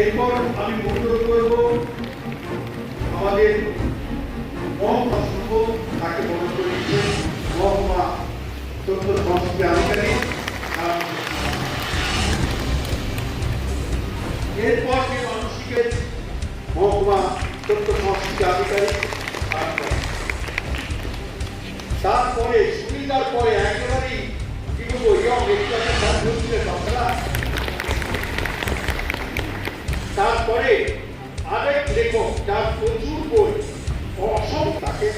এরপর আমি অনুরোধ করব, আমাদের মহকুমা তাকে মনে সংস্কৃতি আধিকারিক। এরপর যে মানসিকের মহকুমা তথ্য সংস্কৃতি আধিকারিক তারপরে, সুবিধার পরে, একেবারেই তারপরে আরেক লেখক যার প্রচুর বই অসম তাকে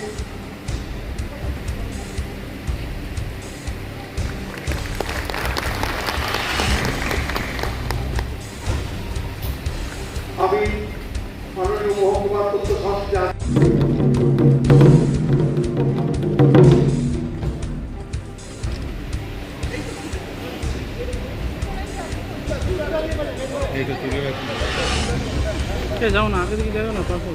যাও না আগে দিকে যাও না তারপর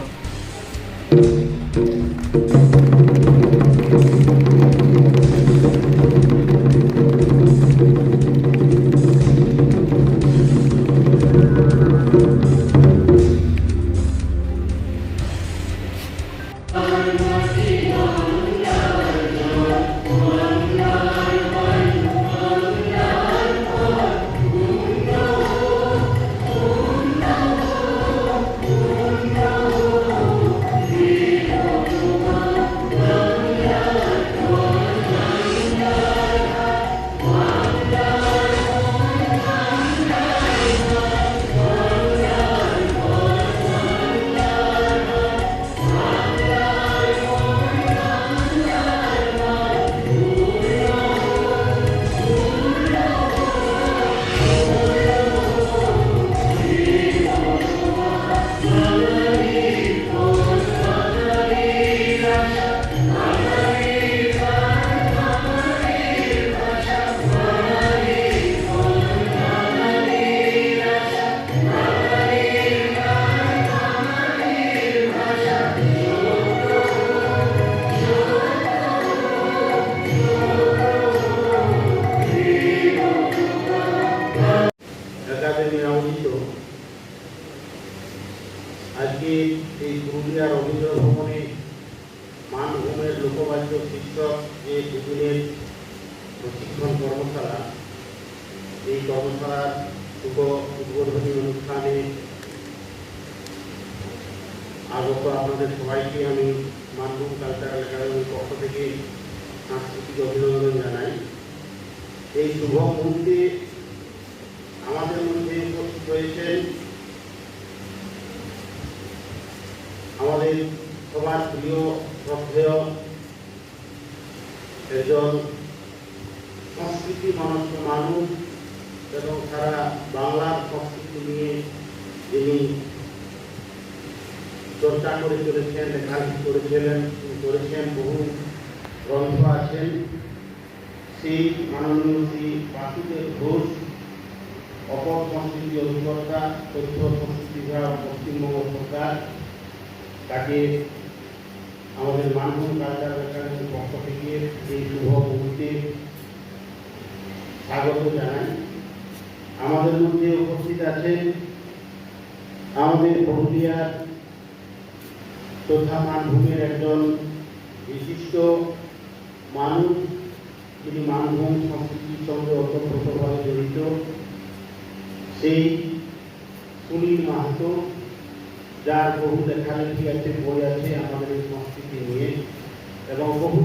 শীর্ষক যে দুদিনের প্রশিক্ষণ কর্মশালা, এই কর্মশালার শুভ উদ্বোধনী অনুষ্ঠানে আগত আপনাদের সবাইকে আমি মানভূম কালচারাল একাডেমির পক্ষ থেকে সাংস্কৃতিক অভিনন্দন জানাই। এই শুভ মুহূর্তে আমাদের মধ্যে উপস্থিত রয়েছেন আমাদের সবার প্রিয় শ্রদ্ধেয় একজন সংস্কৃতি মনস্ক মানুষ এবং সারা বাংলার সংস্কৃতি নিয়ে যিনি চর্চা করে চলেছেন, লেখালেখি করেছিলেন করেছেন, বহু গ্রন্থ আছেন। সেই মাননীয় শ্রী বাসুদেব ঘোষ, অপর সংস্কৃতি অধিকর্তা, তথ্য সংস্কৃতি বিভাগ, পশ্চিমবঙ্গ সরকার, তাকে আমাদের মানভূম কালচার একাডেমির পক্ষ থেকে এই শুভ মুহূর্তে স্বাগত জানাই। আমাদের মধ্যে উপস্থিত আছেন আমাদের পুরুলিয়ার তথা মানভূমের একজন বিশিষ্ট মানুষ। যিনি মানভূম সংস্কৃতির সঙ্গে ওতপ্রোতভাবে জড়িত। সেই সুনীল মাহাতো যার বহু লেখালেখি আছে বই আছে আমাদের এই সংস্কৃতি নিয়ে। এবং বহু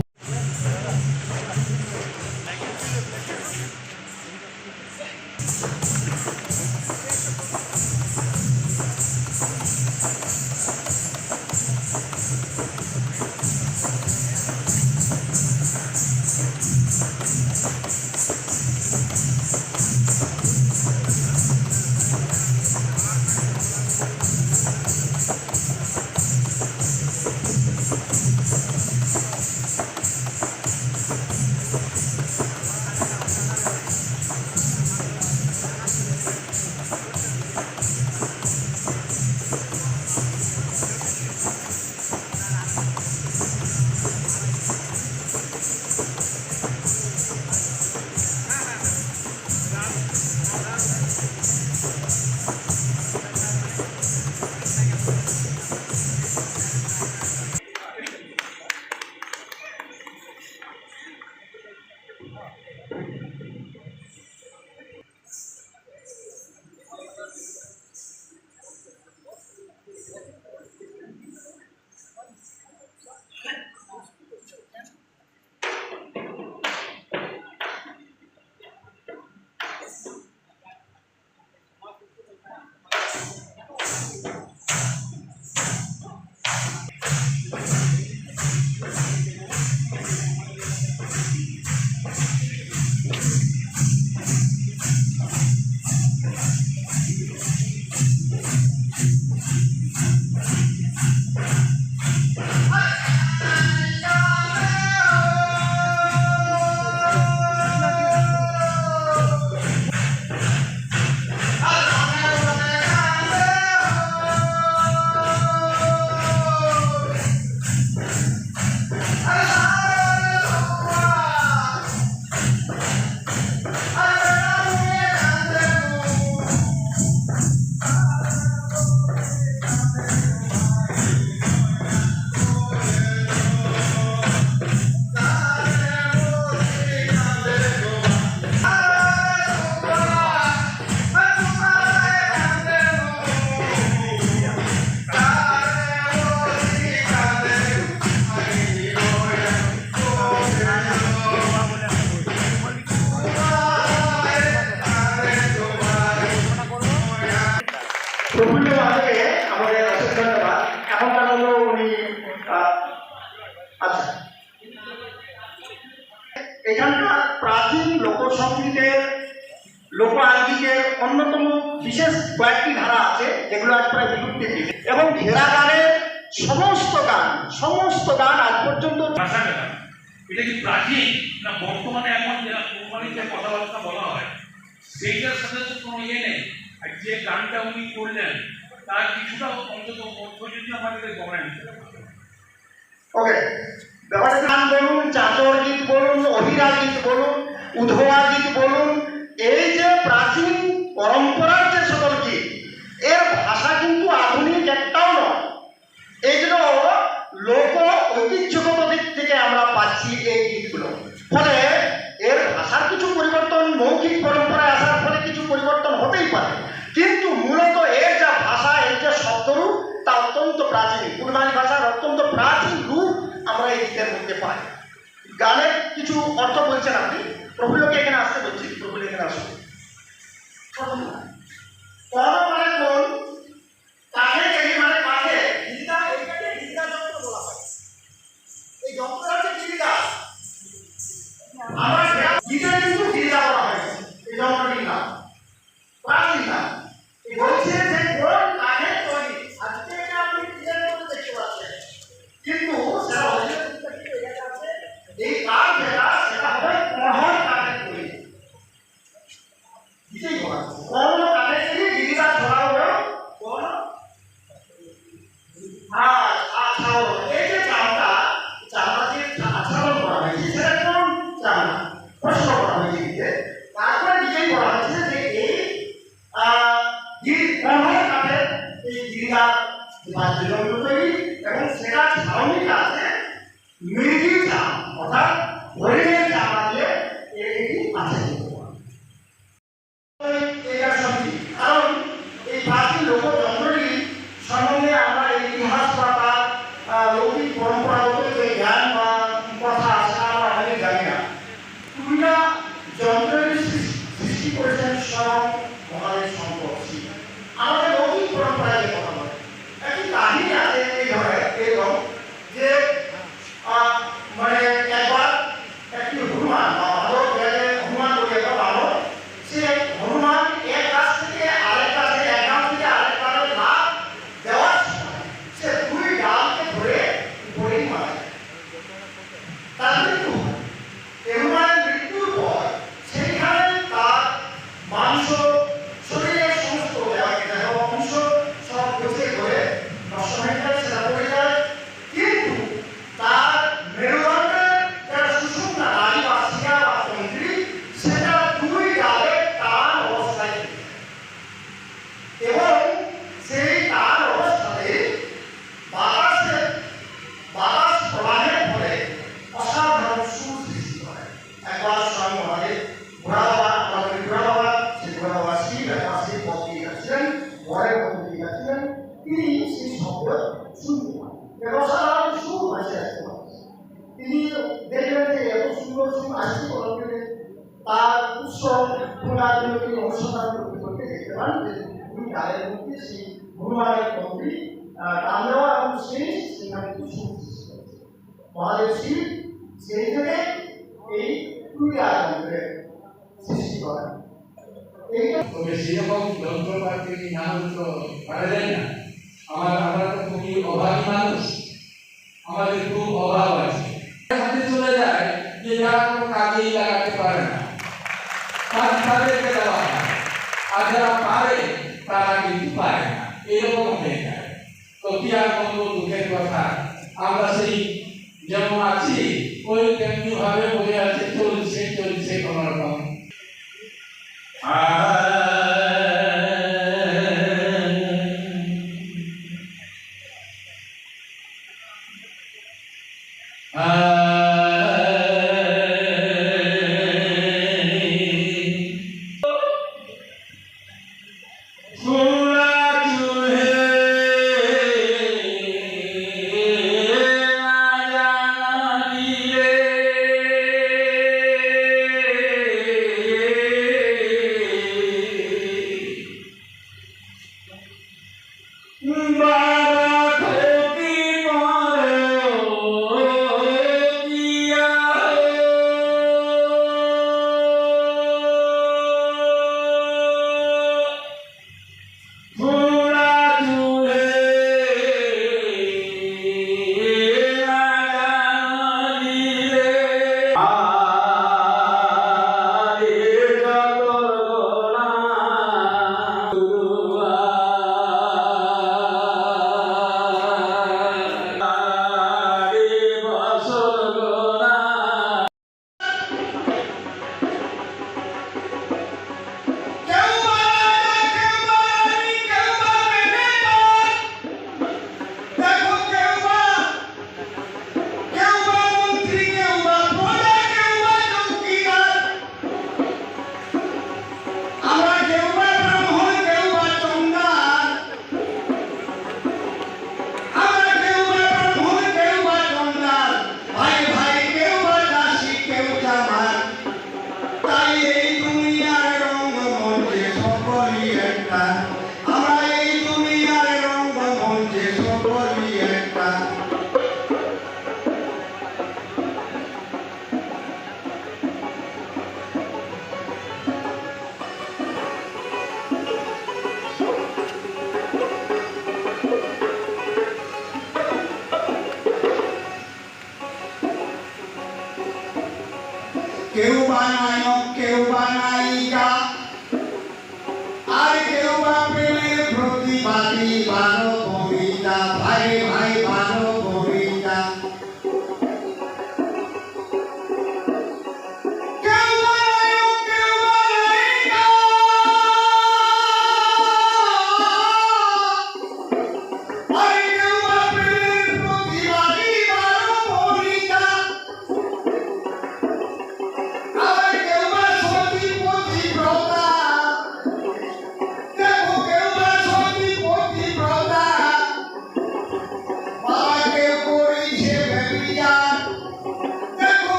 যেগুলো আজ প্রায় বিলুপ্তি এবং ঘেরা গানের সমস্ত গান সমস্ত গান আজ পর্যন্ত এটা কি প্রাচীন না বর্তমানে এখন যে কোম্পানির যে কথাবার্তা বলা হয়? সেইটার সাথে তো কোনো ইয়ে নেই। আর যে গানটা উনি করলেন তার কিছুটা অন্তত আমাদের গমনে ওকে গান বলুন চাচর গীত বলুন অহিরা গীত বলুন উধোয়া গীত বলুন এই যে প্রাচীন পরম্পরার যে সকল গীত এর ভাষা কিন্তু আধুনিক একটাও নয়। এগুলো লোক ঐতিহ্যগত দিক থেকে আমরা পাচ্ছি এই গীতগুলো। ফলে এর ভাষার কিছু পরিবর্তন, মৌখিক পরম্পরায় আসার ফলে কিছু পরিবর্তন হতেই পারে। কিন্তু মূলত এর যা ভাষা, এর যে শব্দরূপ, তা অত্যন্ত প্রাচীন। কুরবানি ভাষার অত্যন্ত প্রাচীন রূপ আমরা এই গীতের মধ্যে পাই। গানের কিছু অর্থ বলছেন আপনি? প্রফুল্লকে এখানে বাদ্যযন্ত্র তৈরি এবং সেটা ছাউনিটা আছে চাম অর্থাৎ হরিণের চামড়া দিয়ে এটি আছে এটা সত্যি কারণ এই প্রাচীন লোকযন্ত্রটি সম্বন্ধে আমরা এই ইতিহাস বা তার আহ, লৌকিক পরম্পরাগত যে জ্ঞান বা কথা আছে আমরা অনেক জানি না দুইটা যন্ত্রের সৃষ্টি সৃষ্টি করেছেন স্বয়ং মহাদেব শঙ্কর শিব। আমাদের লৌকিক পরম্পরায় যে কথা বলে একটি কাহিনী আছে এই ধরনের এরকম যে আহ, মানে একবার একটি হনুমান বা ভারত গেলে হনুমান বলে একটা বানর সে হনুমান এক গাছ থেকে আরেক গাছে এক গাছ থেকে আরেক গাছে লাভ দেওয়ার সময় সে দুই ডালকে ধরে উপরেই মারা যায়। তার মৃত্যু হয়। হনুমানের মৃত্যুর পর সেইখানে তার মাংস শরীরের সমস্ত দেহ অংশ সব পচে করে নষ্ট হয়ে যায় সেটা পড়ে যায় কিন্তু তার মেরুদণ্ডের যারা সুষুম্না নারী বা শিরা বা তন্ত্রী সেটা দুই ডালে টান অবস্থায় থাকে। এবং সেই টান অবস্থাতে বাতাসের বাতাস প্রবাহের ফলে অসাধারণ সুর সৃষ্টি করে একবার স্বয়ং মহাদেব ঘোড়া বাবা আমাদের ঘোড়া বাবা সে ঘোড়া বাবা শিব একবার সেই পথ দিয়ে যাচ্ছিলেন ঘরের মধ্যে দিয়ে যাচ্ছিলেন তিনি সেই শব্দ শুনতে পান এবং অসাধারণ সুর ভাসে আসতে পারছেন তিনি দেখলেন যে এত সুন্দর সুর আসছে কোথাও থেকে তার উৎস খোলার জন্য তিনি অনুসন্ধান দুই গায়ের মধ্যে সেই হনুমানের মন্ত্রী টান এবং সেই সেখানে কিছু মহাদেব শিব সেই থেকে এই দুই আয়তনের সৃষ্টি করেন সেরকম যন্ত্রপাতি না হলে যায় না, আমার আমরা তো খুবই অভাবী মানুষ। আমাদের খুব অভাব আছে। হাতে কাজেই লাগাতে পারে না তাদেরকে যারা পারে, তারা কিন্তু পারে না। এরকম হয়ে যায়। তো আর বলব দুঃখের কথা? আমরা সেই যেমন আছি, ওই তেমনি ভাবে বলে আছে চলছে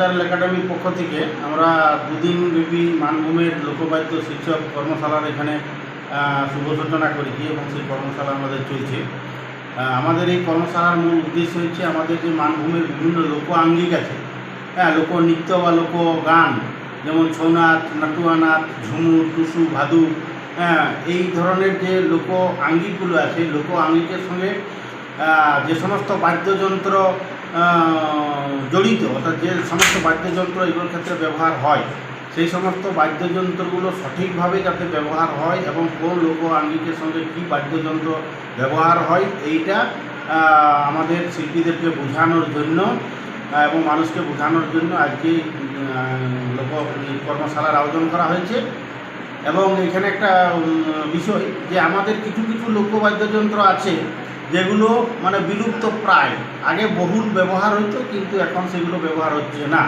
কালচারাল একাডেমির পক্ষ থেকে আমরা দুদিন ব্যাপী মানভূমের লোকবাদ্য শিক্ষক কর্মশালার এখানে শুভ সূচনা করেছি এবং সেই কর্মশালা আমাদের চলছে। আমাদের এই কর্মশালার মূল উদ্দেশ্য হচ্ছে আমাদের যে মানভূমের বিভিন্ন লোক আঙ্গিক আছে হ্যাঁ লোকনৃত্য বা লোক গান যেমন ছৌ নাচ নাটুয়া নাচ ঝুমুর, টুসু, ভাদু হ্যাঁ এই ধরনের যে লোক আঙ্গিকগুলো আছে লোক আঙ্গিকের সঙ্গে যে সমস্ত বাদ্যযন্ত্র জড়িত, অর্থাৎ যে সমস্ত বাদ্যযন্ত্র এগুলোর ক্ষেত্রে ব্যবহার হয়, সেই সমস্ত বাদ্যযন্ত্রগুলো সঠিকভাবে যাতে ব্যবহার হয় এবং কোন লোক আঙ্গিকের সঙ্গে কী বাদ্যযন্ত্র ব্যবহার হয়, এইটা আমাদের শিল্পীদেরকে বোঝানোর জন্য এবং মানুষকে বোঝানোর জন্য আজকে লোক কর্মশালার আয়োজন করা হয়েছে। এবং এখানে একটা বিষয় যে আমাদের কিছু কিছু লোকবাদ্যযন্ত্র আছে যেগুলো মানে বিলুপ্ত প্রায়। আগে বহুল ব্যবহার হতো কিন্তু এখন সেগুলো ব্যবহার হচ্ছে না।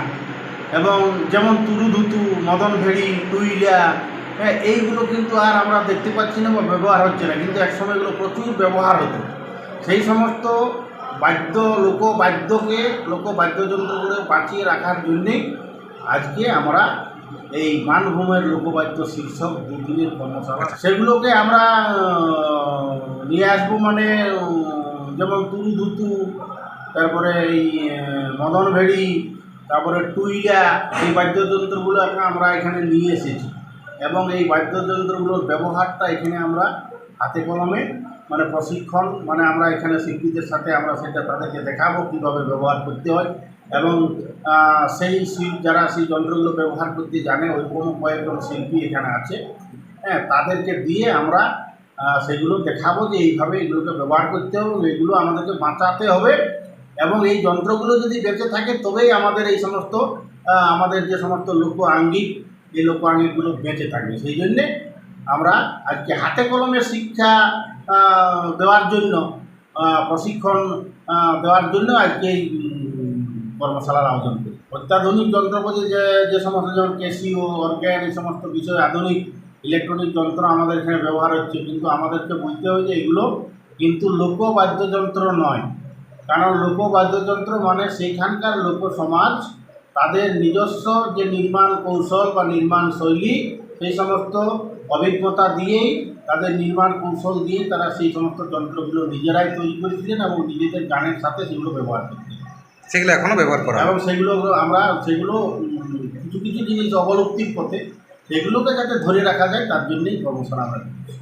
এবং যেমন তুরুধুতু, মদন ভেড়ি, টুইলা হ্যাঁ এইগুলো কিন্তু আর আমরা দেখতে পাচ্ছি না বা ব্যবহার হচ্ছে না। কিন্তু একসময় এগুলো প্রচুর ব্যবহার হতো। সেই সমস্ত বাদ্য, লোকবাদ্যকে, লোকবাদ্যযন্ত্রগুলো বাঁচিয়ে রাখার জন্যেই আজকে আমরা এই মানভূমের লোকবাদ্য শীর্ষক দুদিনের কর্মশালা। সেগুলোকে আমরা নিয়ে আসব মানে যেমন তুরুধুতু, তারপরে এই মদন ভেড়ি, তারপরে টুইলা এই বাদ্যযন্ত্রগুলো এখন আমরা এখানে নিয়ে এসেছি। এবং এই বাদ্যযন্ত্রগুলোর ব্যবহারটা এখানে আমরা হাতে কলমে মানে প্রশিক্ষণ মানে আমরা এখানে শিল্পীদের সাথে আমরা সেটা তাদেরকে দেখাবো কীভাবে ব্যবহার করতে হয়। এবং সেই শিল্প যারা সেই যন্ত্রগুলো ব্যবহার করতে জানে ওইরকম কয়েকজন শিল্পী এখানে আছে হ্যাঁ তাদেরকে দিয়ে আমরা সেগুলো দেখাবো যে এইভাবে এগুলোকে ব্যবহার করতে হবে এগুলো আমাদেরকে বাঁচাতে হবে, এবং এই যন্ত্রগুলো যদি বেঁচে থাকে, তবেই আমাদের এই সমস্ত আমাদের যে সমস্ত লোক আঙ্গিক এই লোক আঙ্গিকগুলো বেঁচে থাকবে। সেই জন্যে আমরা আজকে হাতে কলমে শিক্ষা দেওয়ার জন্য প্রশিক্ষণ দেওয়ার জন্য আজকে এই কর্মশালার আয়োজন করি। অত্যাধুনিক যন্ত্রপাতি যে যে সমস্ত যেমন কেসিও অর্গ্যান, এই সমস্ত বিষয় আধুনিক ইলেকট্রনিক যন্ত্র আমাদের এখানে ব্যবহার হচ্ছে। কিন্তু আমাদেরকে বুঝতে হবে যে, এগুলো কিন্তু লোক বাদ্যযন্ত্র নয়। কারণ লোক বাদ্যযন্ত্র মানে সেইখানকার লোক সমাজ তাদের নিজস্ব যে নির্মাণ কৌশল বা নির্মাণ শৈলী, সেই সমস্ত অভিজ্ঞতা দিয়েই তাদের নির্মাণ কৌশল দিয়ে তারা সেই সমস্ত যন্ত্রগুলো নিজেরাই তৈরি করেছিলেন এবং নিজেদের গানের সাথে সেগুলো ব্যবহার করতেন সেগুলো এখনও ব্যবহার করা হয় এবং সেগুলো আমরা সেগুলো কিছু কিছু জিনিস অবলুপ্তির পথে সেগুলোকে যাতে ধরে রাখা যায় তার জন্যই গবেষণা দিচ্ছি।